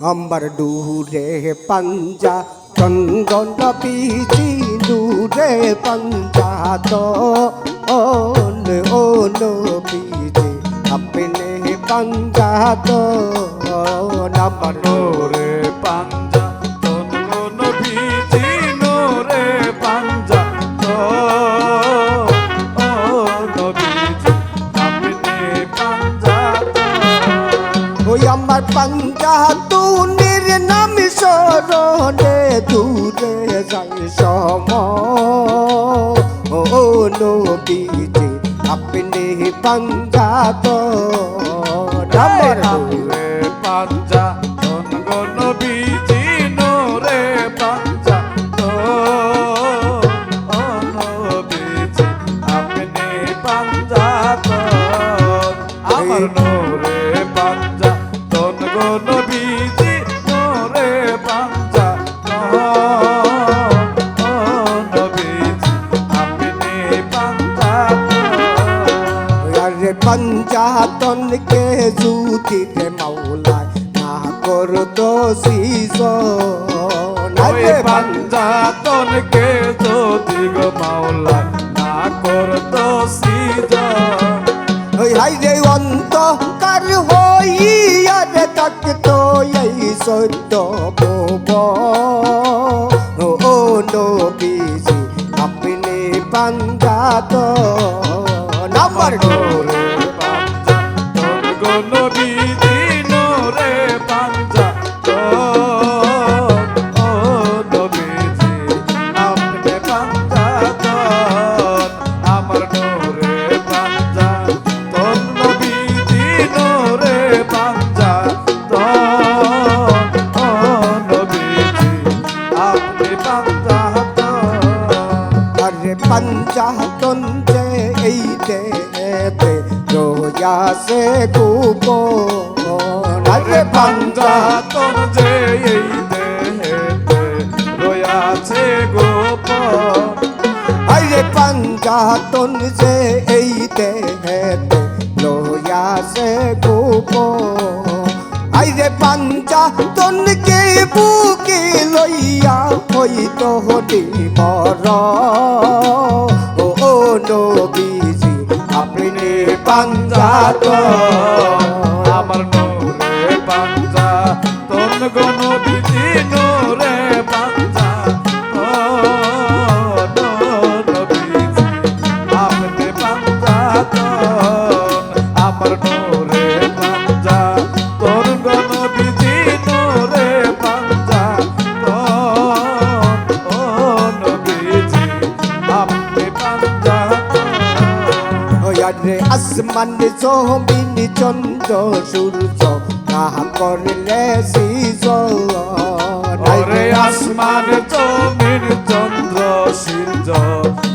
আমার ডুরে পাঞ্জা, চন্দন বিজি ডুরে পাঞ্জা তো। ওন ওন বিজি আপনে পাঞ্জা তো। আমার দূরে যাই সম। ও নবীজি আপনি পাঞ্জা তো আরে পঞ্জাতন কে জুতি রে মাওলায় না কর দোষিস ওই পাঞ্জাতন কে যদি গো মাওলা না করতো সিজন ওই হাই রে অন্ত কার হইয়া রে থাকতো এই সত্য ভুব ও ও নবীজি আপনি পঞ্জাত নাম্বার কুপ আরে পঞ্জা পাঞ্জাতন যে এই দেহেতে রয়াছে গোপন। আরে পঞ্জাতন যে এই দেতে রোয়া সে কুপ আরে পঞ্জাতন কে বুকে লইয়া হইতো হটি মর ও নবীজি আপনি পাঞ্জাত আমার নূরে পাঞ্জা তোর গণ আসমান জমিন চন্দ্র সূর্য কাহা করলে সিজ ওরে আসমান জমিন চন্দ্র সূর্য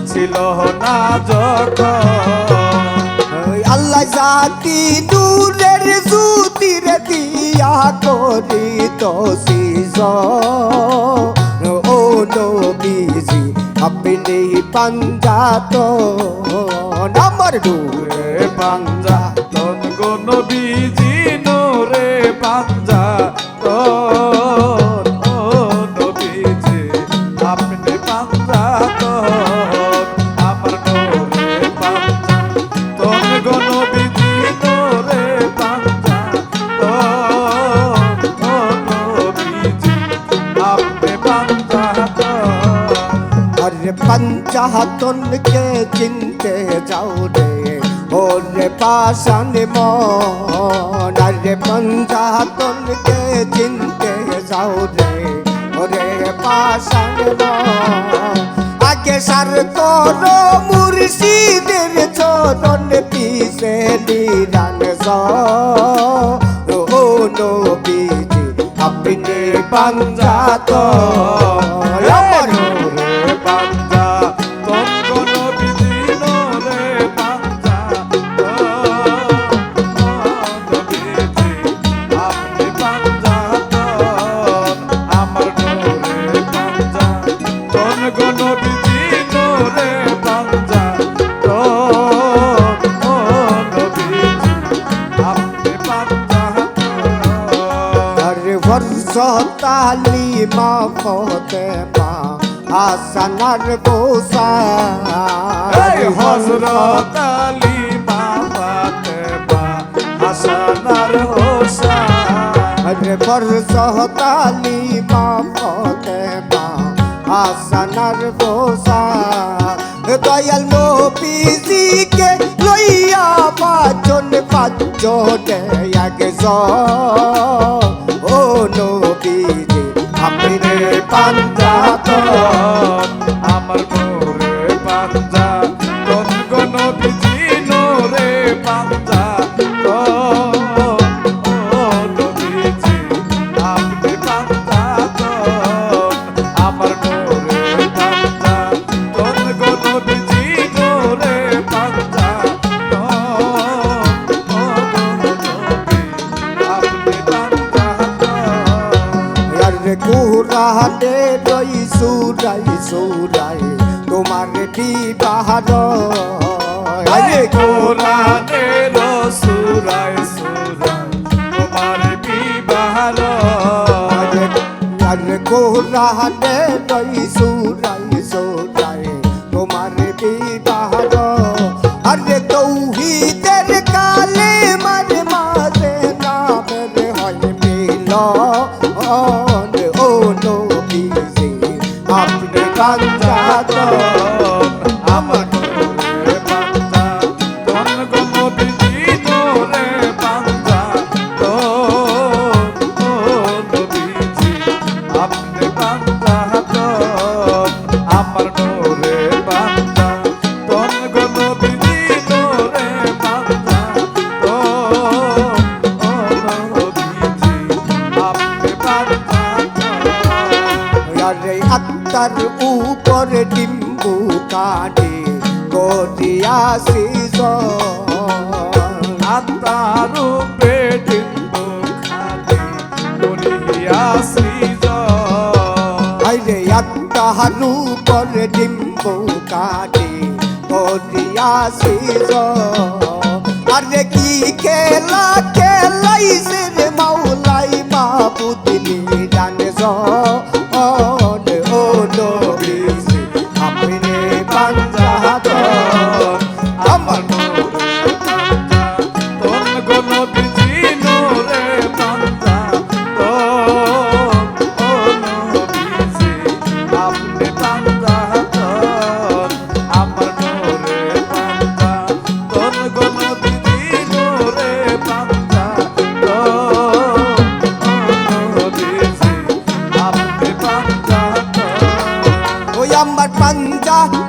ছিল না যখন আল্লাহ জাতি নূরের জুতির দিয়া করি তো সিজ ও নবীজি আপনি পাঞ্জাত নাম্বার দু রে পাঞ্জা, তন গো নবীজি নোরে পাঞ্জা, তন ও নবীজি আপনি পাঞ্জা, তন আমার নোরে পাঞ্জা, তন গো নবীজি নোরে পাঞ্জা, তন ও নবীজি আপনি পাঞ্জা, তন। আরে পঞ্চাতন কে চিনতে যাও রে। ওরে পাশান মন আরে পঞ্চাতন চিনতে যাও রে ওরে পাশান মন আগে সার তোর মুর্শিদের চরণ পিছে নিরান ও নবীজি আপনি পঞ্চাত নবীজি আপনি পাঞ্জা তোর ফরসতালি মা ফতে মা হাসানার বোসা এই হজরত আলী মা ফাতেমা হাসানার হোসেন আরে ফরসতালি মা ফতে মা হাসানার বোসা দয়াল নবীজিকে লইয়া পাচন পাচনে নবীজি আপনি পাঞ্জাতন আমার সুরাই সুরাই তোমার বিবাহার আরে কোরআনে সুরাই সুরাই তোমার বিবাহার আরে আরে কুরানে সুরাই আত্মার উপর ডিম্বু কাটে করিয়াছি আত্মার উপরে ডিম্বু খালি বলিয়াছি আরে আত্মার উপর ডিম্বু কাটে করিয়াছি আরে কি খেলা নবীজি আপনি